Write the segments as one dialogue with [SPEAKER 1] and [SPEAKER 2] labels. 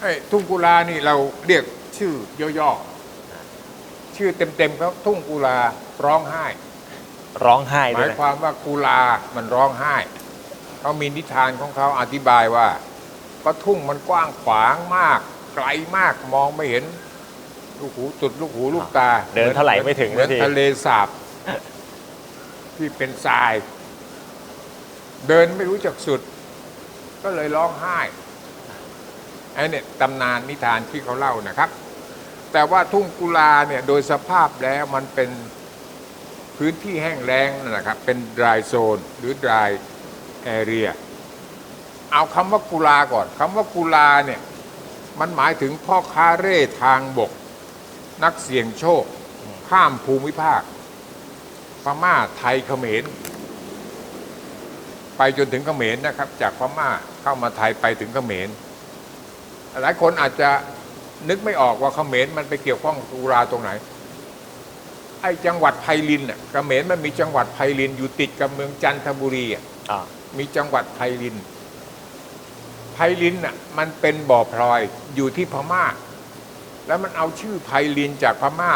[SPEAKER 1] ไอ้ทุ่งกุลานี่เราเรียกชื่อย่อๆชื่อเต็มๆเขาทุ่งกุลาร้องไห้
[SPEAKER 2] ร้องไห้
[SPEAKER 1] ห
[SPEAKER 2] ด้ว
[SPEAKER 1] มายย
[SPEAKER 2] นะ
[SPEAKER 1] ความว่ากุลามันร้องไห้เขามีนิทานของเขาอธิบายว่าก็ทุ่งมันกว้างขวางมาก ไกลมากมองไม่เห็น ลูกหูจุดลูกหูลูกตา
[SPEAKER 2] เดินเท่าไหร่ไม่ถึง
[SPEAKER 1] เหมือน
[SPEAKER 2] นาที
[SPEAKER 1] ทะเลสาบ ที่เป็นทราย เดินไม่รู้จักสุด ก็เลยร้องไห้ ไอ้เนี่ยตำนานนิทานที่เขาเล่านะครับ แต่ว่าทุ่งกุลาเนี่ยโดยสภาพแล้วมันเป็นพื้นที่แห้งแล้งนะครับ เป็น dry zone หรือ dry area เอาคำว่ากุลาก่อนคำว่ากุลาเนี่ยมันหมายถึงพ่อค้าเร่ทางบก นักเสี่ยงโชค ข้ามภูมิภาคพม่าไทยเขมร ไปจนถึงเขมรนะครับ จากพม่าเข้ามาไทยไปถึงเขมร หลายคนอาจจะนึกไม่ออกว่าเขมรมันไปเกี่ยวข้องกับกุราตรงไหน ไอ้จังหวัดไพลินน่ะเขมรมันมีจังหวัดไพลินอยู่ติดกับเมืองจันทบุรีอะ
[SPEAKER 2] อ่า
[SPEAKER 1] มีจังหวัดไพลินไพลินน่ะมันเป็นบ่อพลอยอยู่ที่พม่า แล้วมันเอาชื่อไพลินจากพม่า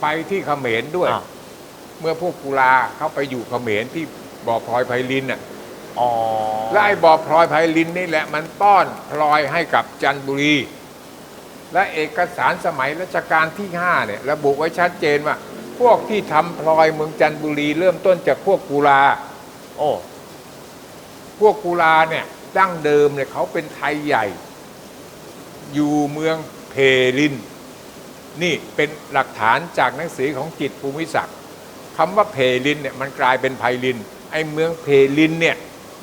[SPEAKER 1] ไปที่เขมรด้วย
[SPEAKER 2] อ่า
[SPEAKER 1] เมื่อพวกกุลาเข้าไปอยู่เขมรที่บ่อพลอยไพลินน่ะ
[SPEAKER 2] อ๋อ
[SPEAKER 1] และไอ้บ่อพลอยไพลินนี่แหละมันป้อนพลอยให้กับจันทบุรี และเอกสารสมัยรัชกาลที่ห้าเนี่ยระบุไว้ชัดเจนว่า พวกที่ทำพลอยเมืองจันทบุรีเริ่มต้นจากพวกกุลา
[SPEAKER 2] โอ้
[SPEAKER 1] พวกกุลาเนี่ยดั้งเดิมเนี่ยเขาเป็นไทยใหญ่ อยู่เมืองเพลิน นี่เป็นหลักฐานจากหนังสือของจิตรภูมิศักดิ์คำว่าเพลินเนี่ยมันกลายเป็นไพลิน ไอ้เมืองเพลินเนี่ย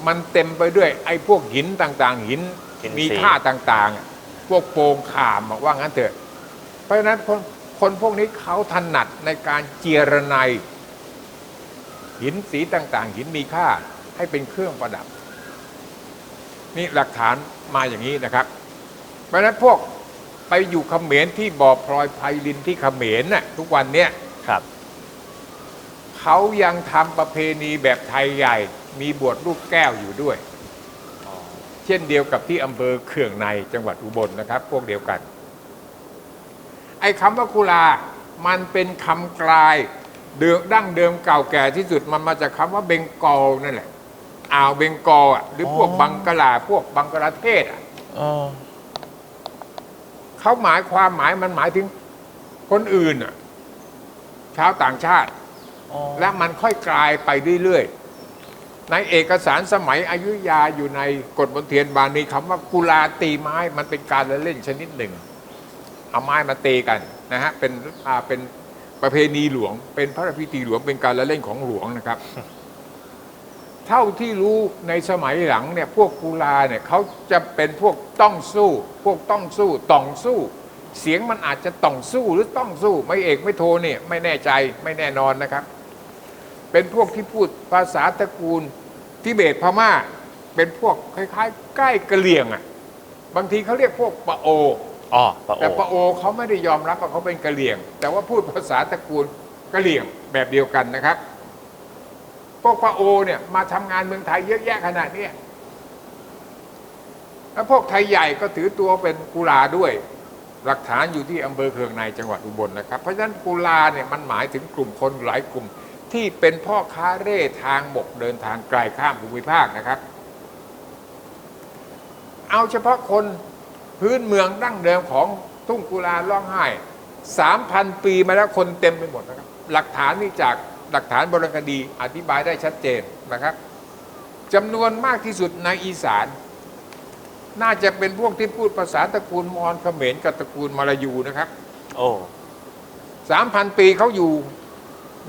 [SPEAKER 1] มันเต็มไปด้วยไอ้พวกหินต่างๆ หิน
[SPEAKER 2] หิน
[SPEAKER 1] มี
[SPEAKER 2] สี
[SPEAKER 1] ค่าต่างๆอะพวกโปงขามอะว่างั้นเถอะ เพราะฉะนั้นคนคนพวกนี้เขาถนัดในการเจียรไนยหินสีต่างๆ หินมีค่าให้เป็นเครื่องประดับ นี่หลักฐานมาอย่างนี้นะครับ เพราะฉะนั้นพวกไปอยู่เขมรที่บ่อพลอยไพลินที่เขมรน่ะทุกวันเนี้ย
[SPEAKER 2] ครับ
[SPEAKER 1] เขายังทำประเพณีแบบไทยใหญ่ มีบวชลูกแก้วอยู่ด้วย เช่นเดียวกับที่อำเภอเขื่องในจังหวัดอุบลนะครับ พวกเดียวกัน ไอ้คำว่ากุลา มันเป็นคำกลายเดิมดั้งเดิมเก่าแก่ที่สุดมันมาจากคำว่าเบงกอลนั่นแหละอ่าวเบงกอลอะหรือพวก
[SPEAKER 2] อ๋อ
[SPEAKER 1] บังกลาพวกบังกลาเทศอะ
[SPEAKER 2] อ๋อ
[SPEAKER 1] เขาหมายความหมายมันหมายถึงคนอื่นอะชาวต่างชาติ
[SPEAKER 2] อ๋อ
[SPEAKER 1] และมันค่อยกลายไปเรื่อยๆ ในเอกสารสมัยอยุยาอยู่ในกฎมนเทียนบาลีคำว่ากุลาตีไม้มันเป็นการละเล่นชนิดหนึ่ง เอาไม้มาตีกันนะฮะเป็นอ่าเป็นประเพณีหลวง เป็นพระราชพิธีหลวงเป็นการละเล่นของหลวงนะครับ เท่าที่รู้ในสมัยหลังเนี่ยพวกกุลาเนี่ยเขาจะเป็นพวกต้องสู้ พวกต้องสู้ต้องสู้ เสียงมันอาจจะต้องสู้หรือต้องสู้ ไม่เอกไม่โทเนี่ยไม่แน่ใจไม่แน่นอนนะครับ เป็นพวกที่พูดภาษาตระกูล ทิเบตพม่าเป็นพวกคล้ายๆ ใกล้กะเหลี่ยงอะบางทีเขาเรียกพวกปะโอ
[SPEAKER 2] อ๋อปะโอ
[SPEAKER 1] แต่ปะโอเขาไม่ได้ยอมรับว่าเขาเป็นกะเหลี่ยง แต่ว่าพูดภาษาตระกูลกะเหลี่ยงแบบเดียวกันนะครับ พวกปะโอเนี่ยมาทำงานเมืองไทยเยอะแยะขนาดเนี้ยแล้วพวกไทยใหญ่ก็ถือตัวเป็นกุลาด้วย หลักฐานอยู่ที่อำเภอเคืองในจังหวัดอุบลนะครับ เพราะฉะนั้นกุลาเนี่ยมันหมายถึงกลุ่มคนหลายกลุ่ม ที่เป็นพ่อค้าเร่ทางบกเดินทางไกลข้ามภูมิภาคนะครับ เอาเฉพาะคนพื้นเมืองดั้งเดิมของทุ่งกุลาร้องไห้สามพันปีมาแล้วคนเต็มไปหมดนะครับ หลักฐานนี่จากหลักฐานโบราณคดีอธิบายได้ชัดเจนนะครับจำนวนมากที่สุดในอีสาน น่าจะเป็นพวกที่พูดภาษาตระกูลมอญเขมรกับตระกูลมาลายูนะครับ
[SPEAKER 2] โอ้
[SPEAKER 1] สามพันปีเขาอยู่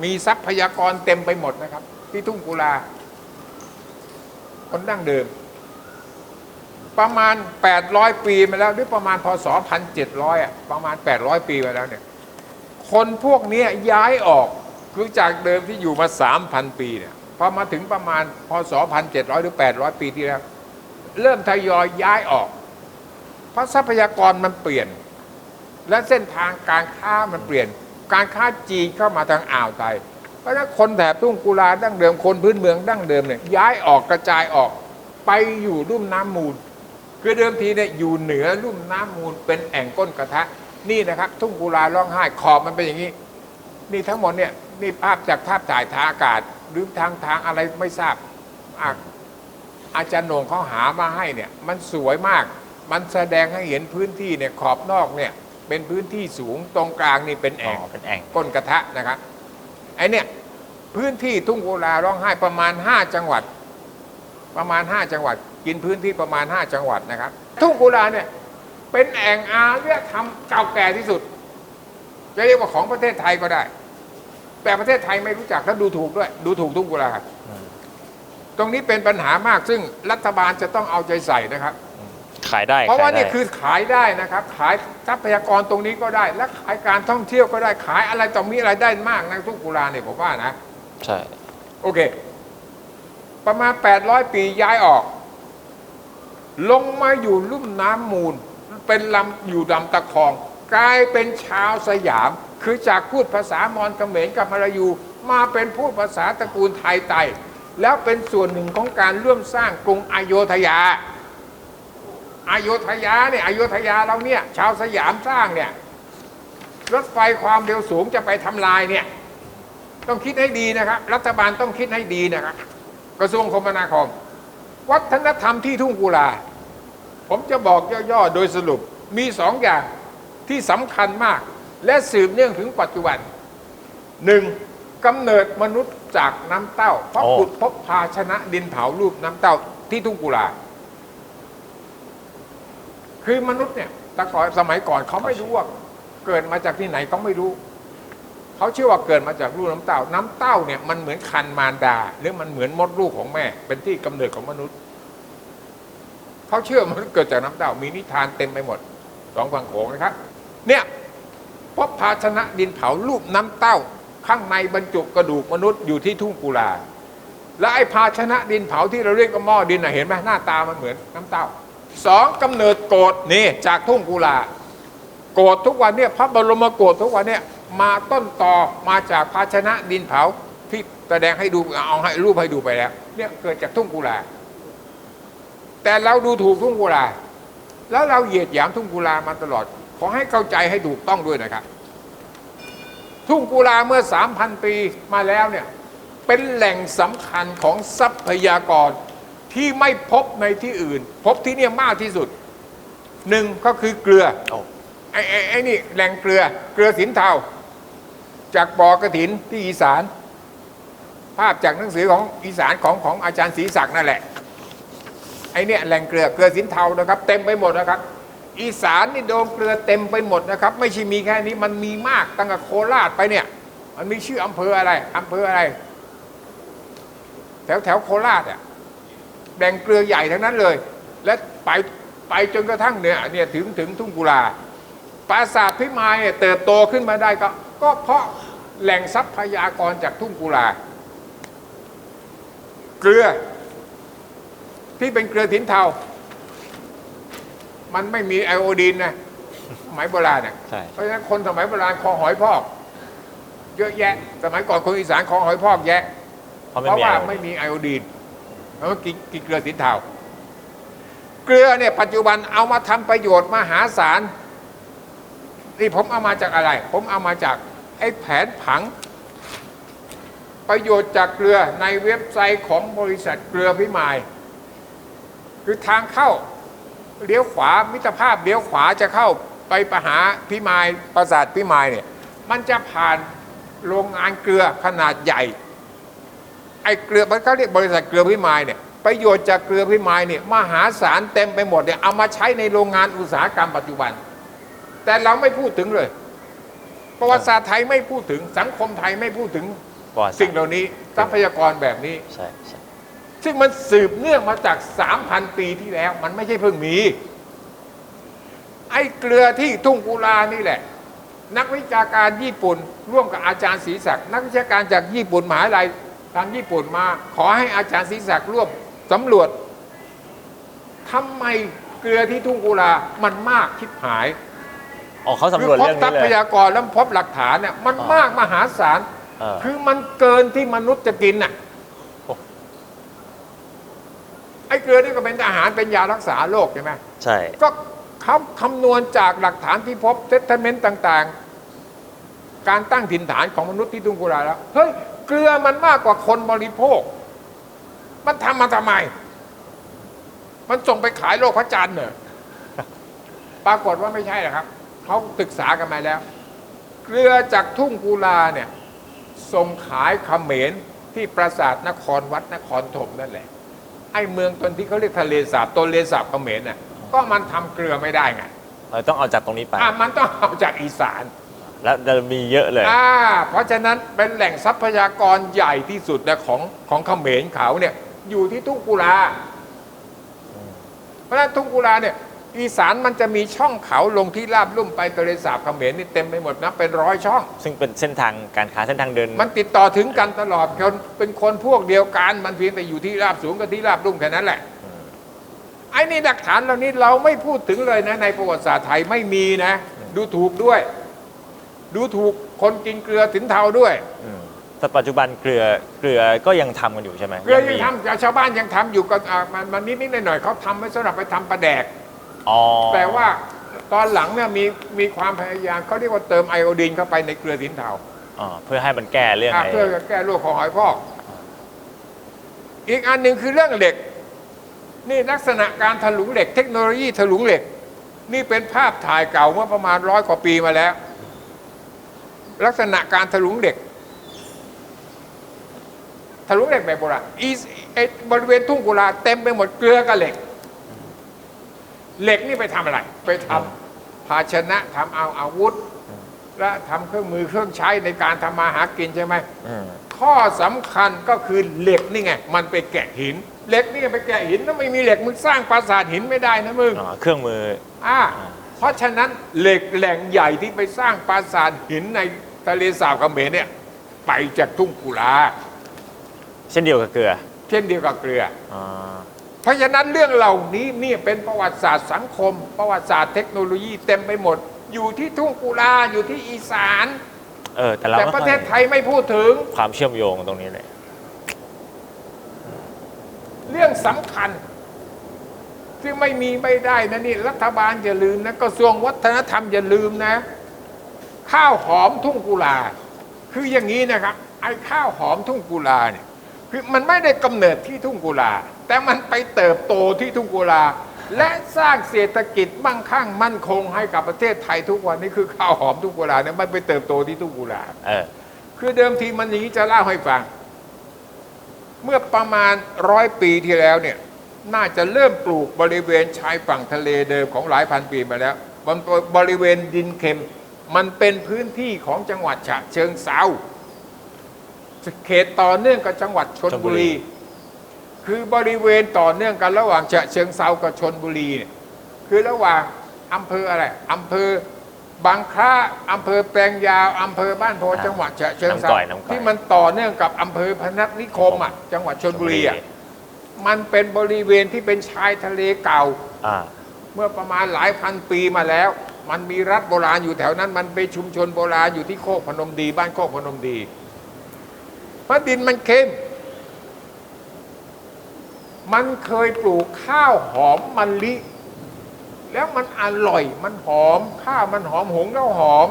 [SPEAKER 1] มีทรัพยากรเต็มไปหมดนะครับ ที่ทุ่งกุลา คนดั้งเดิม ประมาณ 800 ปีมาแล้วหรือประมาณพศ1700อะประมาณ 800 ปีมาแล้วเนี่ยคนพวกนี้ยย้ายออกคือจากเดิมที่อยู่มา 3,000 ปีเนี่ยพอมาถึงประมาณพศ1700 หรือ 800 ปีที่แล้ว เริ่มทยอยย้ายออก เพราะทรัพยากรมันเปลี่ยน และเส้นทางการค้ามันเปลี่ยน การค้าจีนเข้ามาทางอ่าวไทย เพราะฉะนั้นคนแถบทุ่งกุลาดั้งเดิมคนพื้นเมืองดั้งเดิมเนี่ยย้ายออกกระจายออกไปอยู่รุ่มน้ำมูล คือเดิมทีเนี่ยอยู่เหนือลุ่มน้ำมูลเป็นแอ่งก้นกระทะ นี่นะครับ ทุ่งกุลาร้องไห้ขอบมันเป็นอย่างนี้ นี่ทั้งหมดเนี่ยนี่ภาพจากภาพถ่ายทางอากาศหรือทางทางอะไรไม่ทราบอะอาจารย์โหนงเขาหามาให้เนี่ยมันสวยมาก มันแสดงให้เห็นพื้นที่เนี่ยขอบนอกเนี่ย เป็นพื้นที่สูงตรงกลางนี่เป็น
[SPEAKER 2] อ๋อ
[SPEAKER 1] แอ่ง
[SPEAKER 2] เป็นแอ่ง
[SPEAKER 1] ก้นกระทะนะครับไอเนี่ยพื้นที่ทุ่งกุลาร้องไห้ประมาณ 5 จังหวัด ประมาณ 5 จังหวัด กินพื้นที่ประมาณ 5 จังหวัดนะครับ ทุ่งกุลาเนี่ยเป็นแอ่งอารยธรรมเก่าแก่ที่สุด จะเรียกว่าของประเทศไทยก็ได้ แต่ประเทศไทยไม่รู้จักและดูถูกด้วย ดูถูกทุ่งกุลา
[SPEAKER 2] อืม
[SPEAKER 1] ตรงนี้เป็นปัญหามากซึ่งรัฐบาลจะต้องเอาใจใส่นะครับ
[SPEAKER 2] ขายได้
[SPEAKER 1] เพราะว่า
[SPEAKER 2] ขยได้
[SPEAKER 1] นี่คือขายได้นะครับ ขายทรัพยากรตรงนี้ก็ได้ และขายการท่องเที่ยวก็ได้ขายอะไรต่อมีอะไรได้มากนะทุ่งกุลาเนี่ยผมว่านะ
[SPEAKER 2] ใช่
[SPEAKER 1] โอเค ประมาณ 800 ปีย้ายออก ลงมาอยู่ลุ่มน้ำมูล เป็นลำอยู่ลำตะคอง กลายเป็นชาวสยาม คือจากพูดภาษามอญเขมรกับมาลายูมาเป็นพูดภาษาตระกูลไทยไตแล้วเป็นส่วนหนึ่งของการร่วมสร้างกรุงอโยธยา อโยธยาเนี่ยอโยธยาเราเนี่ย ชาวสยามสร้างเนี่ย รถไฟความเร็วสูงจะไปทำลายเนี่ย ต้องคิดให้ดีนะครับ รัฐบาลต้องคิดให้ดีนะครับ กระทรวงคมนาคม วัฒนธรรมที่ทุ่งกุลา ผมจะบอกย่อๆ โดยสรุปมีสองอย่างที่สำคัญมาก และสืบเนื่องถึงปัจจุบันหนึ่งกำเนิดมนุษย์จากน้ำเต้าเพราะ
[SPEAKER 2] โอ้
[SPEAKER 1] ขุดพบภาชนะดินเผารูปน้ำเต้าที่ทุ่งกุลา คือมนุษย์เนี่ยแต่ก่อนสมัยก่อนเขาไม่รู้ว่าเกิดมาจากที่ไหนเขาไม่รู้ เขาเชื่อว่าเกิดมาจากลูกน้ำเต้า น้ำเต้าเนี่ยมันเหมือนคันมารดา หรือมันเหมือนมดลูกของแม่ เป็นที่กำเนิดของมนุษย์ เขาเชื่อมันษย์เกิดจากน้ำเต้า มีนิทานเต็มไปหมดสองฝั่งโขงนะครับ เนี่ยพบภาชนะดินเผารูปน้ำเต้า ข้างในบรรจุกระดูกมนุษย์อยู่ที่ทุ่งกุลาและไอ้ภาชนะดินเผาที่เราเรียกว่าหม้อดินน่ะเห็นไหมหน้าตามันเหมือนน้ำเต้า สองกำเนิดโกดนี่จากทุ่งกุลาโกรธทุกวันเนี่ยพระบรมโกรธทุกวันเนี่ยมาต้นต่อมาจากภาชนะดินเผาที่แสดงให้ดูเอาให้รูปให้ดูไปแล้ว เนี่ยเกิดจากทุ่งกุลา แต่เราดูถูกทุ่งกุลา แล้วเราเหยียดหยามทุ่งกุลามาตลอด ขอให้เข้าใจให้ถูกต้องด้วยนะครับ ทุ่งกุลาเมื่อ3,000ปีมาแล้วเนี่ยเป็นแหล่งสำคัญของทรัพยากร ที่ไม่พบในที่อื่น พบที่เนี่ยมากที่สุดหนึ่งก็คือเกลือ
[SPEAKER 2] โอ้
[SPEAKER 1] ไอ้ไอ้ไอ้นี่แหล่งเกลือ เกลือสินเทาจากบ่อกระถินที่อีสาน ภาพจากหนังสือของอีสานของของอาจารย์ศรีศักดิ์นั่นแหละ ไอ้เนี่ยแหล่งเกลือเกลือสินเทานะครับ เต็มไปหมดนะครับ อีสานนี่โดมเกลือเต็มไปหมดนะครับ ไม่ใช่มีแค่นี้มันมีมากตั้งแต่โคราชไปเนี่ย มันมีชื่ออำเภออะไรอำเภออะไร แถวแถวโคราชอะ แหล่งเกลือใหญ่ทั้งนั้นเลย และไปไปจนกระทั่งเนี่ยเนี่ยถึงถึงทุ่งกุลาปราสาทพิมายเนี่ยเติบโตขึ้นมาได้ก็ก็เพราะแหล่งทรัพยากรจากทุ่งกุลา เกลือ ที่เป็นเกลือถินเทา มันไม่มีไอโอดีนนะสมัยโบราณเนี่ย
[SPEAKER 2] ใช่
[SPEAKER 1] เพราะฉะนั้นคนสมัยโบราณคอหอยพอก เยอะแยะ สมัยก่อนคนอีสานคอหอยพอกแยะ
[SPEAKER 2] เพราะ
[SPEAKER 1] เพ
[SPEAKER 2] ไม่
[SPEAKER 1] ราะ
[SPEAKER 2] มี
[SPEAKER 1] ว่า
[SPEAKER 2] อะไร
[SPEAKER 1] ไม่มีไอโอดีน แล้วก็กินกินเกลือสินเทาเกลือเนี่ยปัจจุบันเอามาทำประโยชน์มหาศาลนี่ผมเอามาจากอะไร ผมเอามาจากไอ้แผนผัง ประโยชน์จากเกลือในเว็บไซต์ของบริษัทเกลือพิมายคือทางเข้าเลี้ยวขวามิตรภาพเลี้ยวขวาจะเข้าไปประหาพิมายปราสาทพิมายเนี่ยมันจะผ่านโรงงานเกลือขนาดใหญ่ ไอ้เกลือมันเขาเรียกบริษัทเกลือพิมายเนี่ยประโยชน์จากเกลือพิมายเนี่ยมหาศาลเต็มไปหมดเนี่ยเอามาใช้ในโรงงานอุตสาหกรรมปัจจุบัน แต่เราไม่พูดถึงเลย ประวัติศาสตร์ไทยไม่พูดถึงสังคมไทยไม่พูดถึง
[SPEAKER 2] ประวัติศาสตร์
[SPEAKER 1] สิ่งเหล่านี้ทรัพยากรแบบนี้
[SPEAKER 2] ใช่ใช่
[SPEAKER 1] ซึ่งมันสืบเนื่องมาจาก 3,000 ปีที่แล้ว มันไม่ใช่เพิ่งมี ไอ้เกลือที่ทุ่งกุลานี่แหละ นักวิชาการญี่ปุ่น ร่วมกับอาจารย์ศรีศักดิ์นักวิชาการจากญี่ปุ่นมหาลัย ทางญี่ปุ่นมา ขอให้อาจารย์ศรีศักดิ์ร่วมสำรวจทำไมเกลือที่ทุ่งกุลา มันมากชิบหาย
[SPEAKER 2] อ๋อเขา
[SPEAKER 1] คื
[SPEAKER 2] สำรวจ
[SPEAKER 1] พบ
[SPEAKER 2] เรื่อง
[SPEAKER 1] ทรั
[SPEAKER 2] นี้เล
[SPEAKER 1] พ
[SPEAKER 2] ย
[SPEAKER 1] ยากรแล้วพบหลักฐานเนี่ยมัน
[SPEAKER 2] อ่าม
[SPEAKER 1] มากมหาศาล
[SPEAKER 2] เออ
[SPEAKER 1] คือมันเกินที่มนุษย์จะกินน่ะ
[SPEAKER 2] โอ้
[SPEAKER 1] ไอ้เกลือนี่ก็เป็นอาหารเป็นยารักษาโรคใช่ไหม
[SPEAKER 2] ใช่
[SPEAKER 1] ก็เขาคำนวณจากหลักฐานที่พบเซตเมนต์ต่างๆ การตั้งถิ่นฐานของมนุษย์ที่ทุ่งกุลาแล้วเฮ้ยเกลือมันมากกว่าคนบริโภค มันทำมาทำไม มันส่งไปขายโลกพระจันทร์เหรอปรากฏว่าไม่ใช่หรอกครับเขาศึกษากันมาแล้ว เกลือจากทุ่งกุลาเนี่ยส่งขายเขมรที่ปราสาทนครวัดนครธมนั่นแหละ ไอ้เมืองตนที่เขาเรียกทะเลสาบตนเลสาบเขมรน่ะก็มันทำเกลือไม่ได้ไง
[SPEAKER 2] เราต้องเอาจากตรงนี้ไป
[SPEAKER 1] อะมันต้องเอาจากอีสาน
[SPEAKER 2] แล้วจะมีเยอะเลย
[SPEAKER 1] อ่าเพราะฉะนั้นเป็นแหล่งทรัพยากรใหญ่ที่สุดนะของของเขมรเขาเนี่ยอยู่ที่ทุ่งกุลา เพราะฉะนั้นทุ่งกุลาเนี่ยอีสานมันจะมีช่องเขาลงที่ราบลุ่มไปทะเลสาบเขมรนี่เต็มไปหมดนะเป็นร้อยช่อง
[SPEAKER 2] ซึ่งเป็นเส้นทางการค้าเส้นทางเดิน
[SPEAKER 1] มันติดต่อถึงกันตลอดคนเป็นคนพวกเดียวกัน มันเพียงแต่อยู่ที่ราบสูงกับที่ราบลุ่มแค่นั้นแหละไอ้นี่หลักฐานเหล่านี้เราไม่พูดถึงเลยนะในประวัติศาสตร์ไทยไม่มีนะ ดูถูกด้วย ดูถูกคนกินเกลือสินเทาด้วย
[SPEAKER 2] อืมแต่ปัจจุบันเกลือเกลือก็ยังทำกันอยู่ใช่ไหม
[SPEAKER 1] เกลือยัง
[SPEAKER 2] มี
[SPEAKER 1] ทำชาวบ้านยังทำอยู่ก็อะมันมันนิดๆหน่อยๆเขาทำไว้สำหรับไปทำปลาแดก
[SPEAKER 2] อ๋อ
[SPEAKER 1] แต่ว่าตอนหลังเนี่ยมีมีความพยายามเขาเรียกว่าเติมไอโอดีนเข้าไปในเกลือสินเทา
[SPEAKER 2] อ๋อเพื่อให้มันแก้เรื่อง
[SPEAKER 1] อะ
[SPEAKER 2] ไอ้
[SPEAKER 1] เพื่อแก้โรคของหอยพอก อีกอันหนึ่งคือเรื่องเหล็ก นี่ลักษณะการถลุงเหล็ก เทคโนโลยีถลุงเหล็ก นี่เป็นภาพถ่ายเก่าเมื่อประมาณร้อยกว่าปีมาแล้ว ลักษณะการถลุงเหล็กถลุงเหล็กแบบโบราณอีสไอ้บริเวณทุ่งกุลาเต็มไปหมดเกลือกับเหล็ก เหล็กนี่ไปทำอะไร ไปทำภาชนะทำเอาอาวุธ และทำเครื่องมือเครื่องใช้ในการทำมาหากินใช่ไหม
[SPEAKER 2] อืม
[SPEAKER 1] ข้อสำคัญก็คือเหล็กนี่ไง มันไปแกะหิน เหล็กนี่ไงไปแกะหินถ้าไม่มีเหล็กมึงสร้างปราสาทหินไม่ได้นะมึง
[SPEAKER 2] อ๋อเครื่องมือ
[SPEAKER 1] อ่า เพราะฉะนั้นเหล็กแหล่งใหญ่ที่ไปสร้างปราสาทหินในทะเลสาบเขมรเนี่ยไปจากทุ่งกุลา
[SPEAKER 2] เช่นเดียวกับเกลือ
[SPEAKER 1] เช่นเดียวกับเกลือ
[SPEAKER 2] อ๋อ
[SPEAKER 1] เพราะฉะนั้นเรื่องเหล่านี้นี่เป็นประวัติศาสตร์สังคม ประวัติศาสตร์เทคโนโลยีเต็มไปหมด อยู่ที่ทุ่งกุลาอยู่ที่อีสาน
[SPEAKER 2] เออ แต่เรา
[SPEAKER 1] แต่
[SPEAKER 2] ไม่
[SPEAKER 1] ประ
[SPEAKER 2] ค่อ
[SPEAKER 1] เท
[SPEAKER 2] ย
[SPEAKER 1] ศไทยไม่พูดถึง
[SPEAKER 2] ความเชื่อมโยงตรงนี้เลย
[SPEAKER 1] เรื่องสำคัญ ที่ไม่มีไม่ได้นะนี่รัฐบาลอย่าลืมนะกระทรวงวัฒนธรรมอย่าลืมนะ ข้าวหอมทุ่งกุลา คืออย่างนี้นะครับไอ้ข้าวหอมทุ่งกุลาเนี่ยคือมันไม่ได้กำเนิดที่ทุ่งกุลา แต่มันไปเติบโตที่ทุ่งกุลา และสร้างเศรษฐกิจมั่งคั่งมั่นคงให้กับประเทศไทยทุกวันนี้คือข้าวหอมทุ่งกุลาเนี่ยมันไปเติบโตที่ทุ่งกุลา
[SPEAKER 2] เออ
[SPEAKER 1] คือเดิมทีมันอย่างนี้จะเล่าให้ฟัง เมื่อประมาณร้อยปีที่แล้วเนี่ย น่าจะเริ่มปลูกบริเวณชายฝั่งทะเลเดิมของหลายพันปีมาแล้วบนบริเวณดินเค็ม มันเป็นพื้นที่ของจังหวัดฉะเชิงเซาเขตต่อเนื่องกับจังหวัดชนบุรี คือบริเวณต่อเนื่องกันระหว่างฉะเชิงเซากับชนบุรีเนี่ยคือระหว่างอำเภออะไรอำเภอบางคล้าอำเภอแปลงยาวอำเภอบ้านโพ
[SPEAKER 2] อ่า
[SPEAKER 1] จังหวัดฉะเชิงเซา
[SPEAKER 2] น้ำก่อยน้ำก่อย
[SPEAKER 1] ที่มันต่อเนื่องกับอำเภอพนัสนิคมอะจังหวัดชนบุรีอะ มันเป็นบริเวณที่เป็นชายทะเลเก่า
[SPEAKER 2] อ่า
[SPEAKER 1] เมื่อประมาณหลายพันปีมาแล้ว มันมีรัฐโบราณอยู่แถวนั้น มันเป็นชุมชนโบราณอยู่ที่โคกพนมดี บ้านโคกพนมดีเพราะดินมันเค็มมันเคยปลูกข้าวหอมมะลิ แล้วมันอร่อยมันหอม ข้าวมันหอมหงแล้วหอม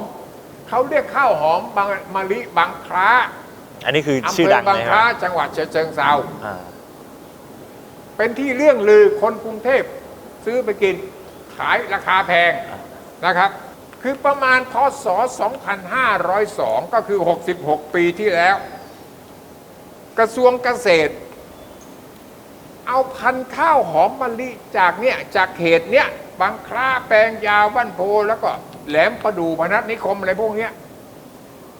[SPEAKER 1] เขาเรียกข้าวหอมบางมะลิบางคล้า
[SPEAKER 2] อันนี้คือ
[SPEAKER 1] อำ
[SPEAKER 2] ชื่อ
[SPEAKER 1] เภอ
[SPEAKER 2] ดัง
[SPEAKER 1] บาง
[SPEAKER 2] ไหม
[SPEAKER 1] ค
[SPEAKER 2] ค
[SPEAKER 1] ล้า
[SPEAKER 2] รับ
[SPEAKER 1] จังหวัดฉะเชิงเซา
[SPEAKER 2] อ่า
[SPEAKER 1] เป็นที่เรื่องลือคนกรุงเทพซื้อไปกินขายราคาแพงนะครับ คือประมาณพศ 2502 ก็คือ 66 ปีที่แล้ว กระทรวงเกษตร เอาพันธุ์ข้าวหอมมะลิจากเนี่ยจากเขตเนี่ยบางคล้าแปลงยาวบ้านโพแล้วก็แหลมประดูพนัสนิคมอะไรพวกเนี้ย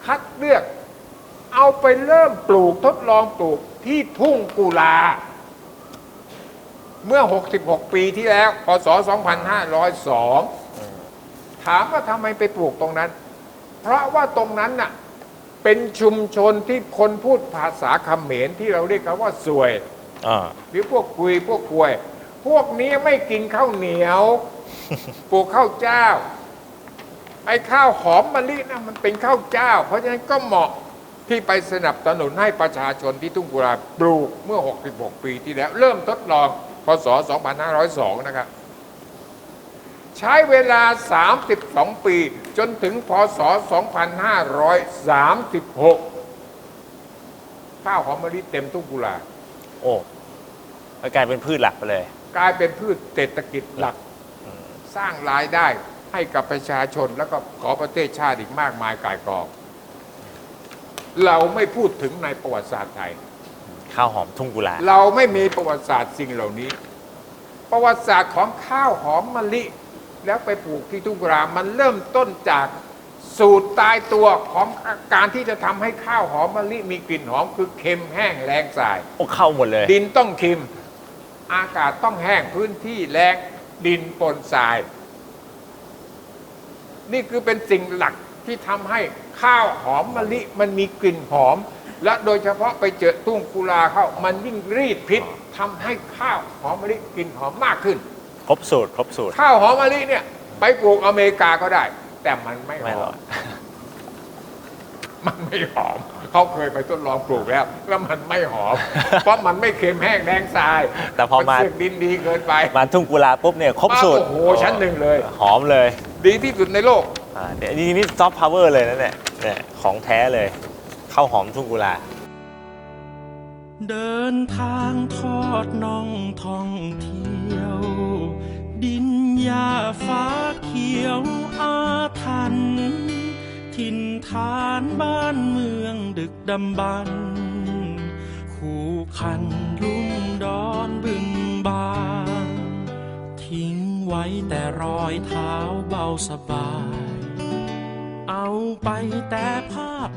[SPEAKER 1] คัดเลือกเอาไปเริ่มปลูกทดลองปลูกที่ทุ่งกุลา เมื่อ 66 ปีที่แล้วพศ2502 ถามว่าทำไมไปปลูกตรงนั้น เพราะว่าตรงนั้นน่ะเป็นชุมชนที่คนพูดภาษาเขมรที่เราเรียกกันว่าสวย
[SPEAKER 2] อ่า
[SPEAKER 1] หรือพวกคุยพวกควย พวกนี้ไม่กินข้าวเหนียวปลูกข้าวเจ้า ไอ้ข้าวหอมมะลินะมันเป็นข้าวเจ้า เพราะฉะนั้นก็เหมาะที่ไปสนับสนุนให้ประชาชนที่ทุ่งกุลาปลูกเมื่อ 66 ปีที่แล้ว เริ่มทดลอง พศ 2502 นะครับ ใช้เวลา 32 ปี จนถึงพศ 2536 ข้าวหอมมะลิเต็มทุ่งกุลา
[SPEAKER 2] โอ้แล้วกลายเป็นพืชหลักไปเลย
[SPEAKER 1] กลายเป็นพืชเศรษฐกิจหลัก สร้างรายได้ให้กับประชาชนแล้วก็ขอประเทศชาติอีกมากมายกายกอง เราไม่พูดถึงในประวัติศาสตร์ไทย
[SPEAKER 2] ข้าวหอมทุ่งกุลา
[SPEAKER 1] เราไม่มีประวัติศาสตร์สิ่งเหล่านี้ ประวัติศาสตร์ของข้าวหอมมะลิ แล้วไปปลูกที่ทุ่งกุลามันเริ่มต้นจากสูตรตายตัวของการที่จะทำให้ข้าวหอมมะลิมีกลิ่นหอมคือเค็มแห้งแรงสาย
[SPEAKER 2] โอ้เข้าหมดเลย
[SPEAKER 1] ดินต้องเค็มอากาศต้องแห้งพื้นที่แรงดินปนทราย นี่คือเป็นสิ่งหลักที่ทำให้ข้าวหอมมะลิมันมีกลิ่นหอม และโดยเฉพาะไปเจอตุ้งกุลาเข้า มันยิ่งรีดพิษทำให้ข้าวหอมมะลิกลิ่นหอมมากขึ้น
[SPEAKER 2] ครบสูตรครบสูตร
[SPEAKER 1] ข้าวหอมมะลิเนี่ย ไปปลูกอเมริกาก็ได้ แต่มันไม่ห
[SPEAKER 2] ไม่หร
[SPEAKER 1] อ
[SPEAKER 2] อ
[SPEAKER 1] ม
[SPEAKER 2] ก
[SPEAKER 1] มันไม่หอม เขาเคยไปทดลองปลูกแล้ว แล้วมันไม่หอม เพราะมันไม่เค็มแห้งแดงทราย
[SPEAKER 2] แต่พอมา
[SPEAKER 1] นเสือกดินดีเกินไป
[SPEAKER 2] มาทุ่งกุลาปุ๊บเนี่ยครบสูตร
[SPEAKER 1] โอ้โหชั้นหนึ่งเลย
[SPEAKER 2] หอมเลย
[SPEAKER 1] ดีที่สุดในโลก
[SPEAKER 2] อ่าเนี่ยนี่นี่ซอฟต์พาวเวอร์เลยนะเนี่ยเนี่ยของแท้เลย ข้าวหอมทุ่งกุลา
[SPEAKER 3] เดินทางทอดน่องท่องเที่ยว ดินหญ้าฟ้าเขียวอาทันถิ่นฐานบ้านเมืองดึกดำบรรคู่คันลุ่มดอนบึงบานทิ้งไว้แต่รอยเท้าเบาสบาย เอาไปแต่ภาพ